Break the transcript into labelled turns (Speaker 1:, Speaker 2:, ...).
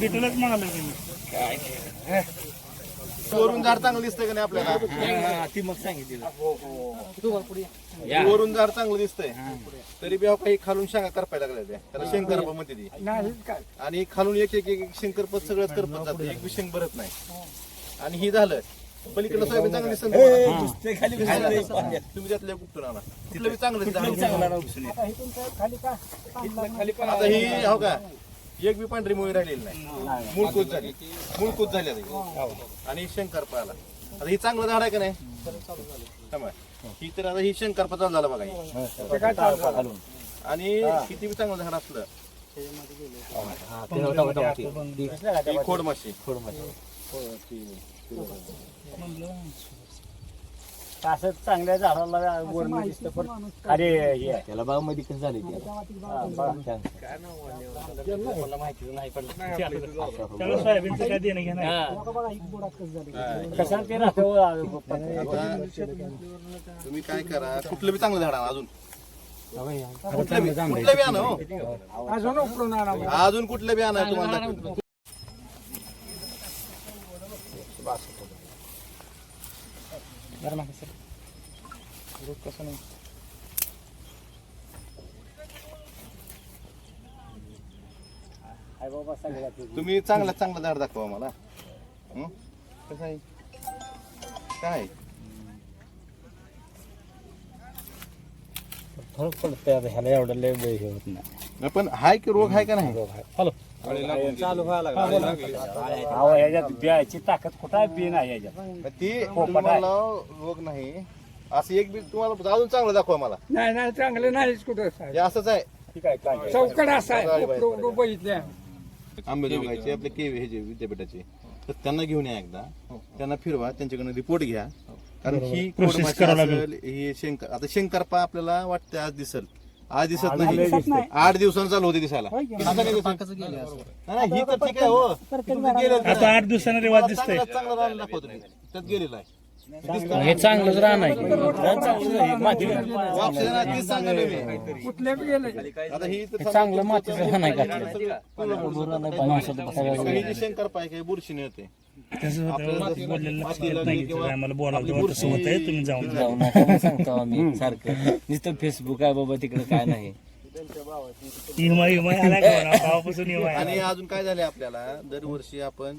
Speaker 1: बिटलच म्हणाला तुम्ही
Speaker 2: वरून झाड चांगलं दिसतंय का नाही आपल्याला?
Speaker 3: ती मग सांगितलं.
Speaker 2: वरून झाड चांगलं दिसतंय. तरी बी अहो काही खालून शाखा करपायला लागल्या त्या. त्याला शेंगकरपा म्हणते ती. आणि खालून एक एक एक शेंगकरपत सगळंच करपत जातं. एक बी शेंग भरत नाही. आणि ही झालं. सोयाबीन चांगलं
Speaker 3: खाली
Speaker 2: तुम्ही आणा तिथलं बी चांगलं. आता ही हो का? एक बी पांढरी मुळी राहिलेली नाही. मुळकूत झाली. मुळकूत झाली आता ही. आणि शंकर पाला. आता ही चांगलं झाड आहे का नाही? थांबा. ही तर आता ही शंकर चालू झालं बघा ही. आणि किती बी चांगलं झाड असलं. ही खोड माशी
Speaker 4: असं चांगल्या झाडाला वरण दिसतं पण अरे हे
Speaker 3: त्याला बाग. मध्ये कसं झाले
Speaker 1: त्याला सोयाबीनचं काय देणं घेणं आहे?
Speaker 4: कसं ते राहतं
Speaker 2: आता तुम्ही काय करा कुठलं बी चांगलं झाड आणा अजून. कुठलं बी कुठलं बी आणा हो. अजून कुठलं बी आणा तुम्हाला. दाखवतो.
Speaker 4: हाय बाबा नाही
Speaker 2: तुम्ही चांगला चांगला दार दाखवा मला. कसं आहे? काय?
Speaker 4: फरक पडत आता ह्याला एवढं लय हे होत नाही.
Speaker 2: नाही, पण हाय की रोग आहे का नाही?
Speaker 4: हॅलो. चालू व्हायला अहो ह्याच्यात बियाची ताकद कुठं आहे? बी नाही
Speaker 2: ती तुम्हाला रोग नाही. असं एक बी तुम्हाला अजून चांगलं दाखवा मला.
Speaker 5: नाही नाही चांगलं नाहीच कुठं
Speaker 2: हे असंच आहे.
Speaker 4: ठीक आहे काय
Speaker 5: चौकड असा आहे. बघितल्या
Speaker 2: आंबेजोगाईचे आपले केवे हे जे विद्यापीठाचे. तर त्यांना घेऊन या एकदा. त्यांना फिरवा त्यांच्याकडनं रिपोर्ट घ्या. कारण ही
Speaker 1: करावं
Speaker 2: असेल, ही शंकर आता शंकरपा आपल्याला वाटतं आज दिसल. आज दिसत नाही. आठ दिवसांनी चालू होते दिसायला आता नाही दिसत. नाही, नाही, ही तर ठीक आहे हो.
Speaker 1: आता आठ दिवसानं रिवाज दिसतोय.
Speaker 2: चांगलं चांगलं रान दाखवतो मी. त्यात गेलेलं आहे.
Speaker 3: हे चांगलंच राहणार
Speaker 2: ही
Speaker 3: चांगलं मातीचं आहे का
Speaker 2: शंकर होते
Speaker 1: तुम्ही जाऊन जा.
Speaker 3: जाऊ नका सांगतो आम्ही सारखं नुसतं फेसबुक आहे बाबा तिकडे काय नाही.
Speaker 2: आणि अजून काय झाले आपल्याला दरवर्षी आपण